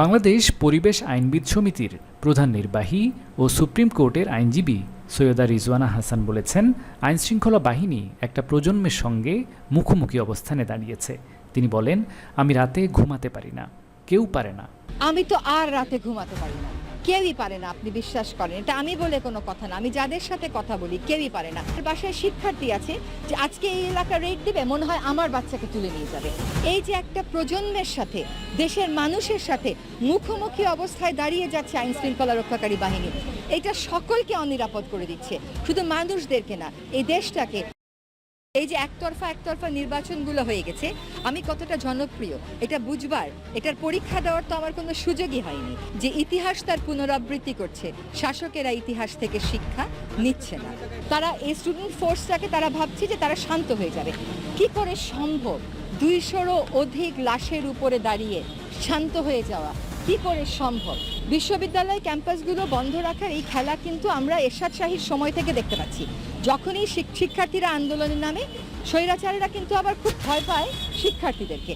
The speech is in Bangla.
বাংলাদেশ পরিবেশ আইনবিদ সমিতির প্রধান নির্বাহী ও সুপ্রিম কোর্টের আইনজীবী সৈয়দা রিজওয়ানা হাসান বলেছেন, আইনশৃঙ্খলা বাহিনী একটা প্রজন্মের সঙ্গে মুখোমুখি অবস্থানে দাঁড়িয়েছে। তিনি বলেন, আমি রাতে ঘুমাতে পারি না, কেউ পারে না। আমি তো আর রাতে ঘুমাতে পারি না। কেউই পারে না, আপনি বিশ্বাস করেন। এটা আমি বলে কোনো কথা না, আমি যাদের সাথে কথা বলি, কেউই পারে না। বাসায় শিক্ষার্থী আছে, যে আজকে এই এলাকা রেট দিবে, মনে হয় আমার বাচ্চাকে তুলে নিয়ে যাবে। এই যে একটা প্রজন্মের সাথে, দেশের মানুষের সাথে মুখোমুখি অবস্থায় দাঁড়িয়ে যাচ্ছে আইন শৃঙ্খলা রক্ষাকারী বাহিনী, এটা সকলকে অনিরাপদ করে দিচ্ছে। শুধু মানুষদেরকে না, এই দেশটাকে এই যে একতরফা একতরফা নির্বাচনগুলো হয়ে গেছে, আমি কতটা জনপ্রিয়, এটা বুঝবার, এটার পরীক্ষা দেওয়ার তো আমার কোনো সুযোগই হয়নি যে ইতিহাস তার পুনরাবৃত্তি করছে। শাসকেরা ইতিহাস থেকে শিক্ষা নিচ্ছে না। তারা এই স্টুডেন্ট ফোর্সটাকে তারা ভাবছে যে তারা শান্ত হয়ে যাবে। কি করে সম্ভব? দুইশোরও অধিক লাশের উপরে দাঁড়িয়ে শান্ত হয়ে যাওয়া। কি করে সম্ভব? বিশ্ববিদ্যালয় ক্যাম্পাসগুলো বন্ধ রাখার এই খেলা কিন্তু আমরা এরশাদ শাহীর সময় থেকে দেখতে পাচ্ছি। যখনই শিক- শিক্ষার্থীরা আন্দোলনের নামে, স্বৈরাচারীরা কিন্তু আবার খুব ভয় পায় শিক্ষার্থীদেরকে।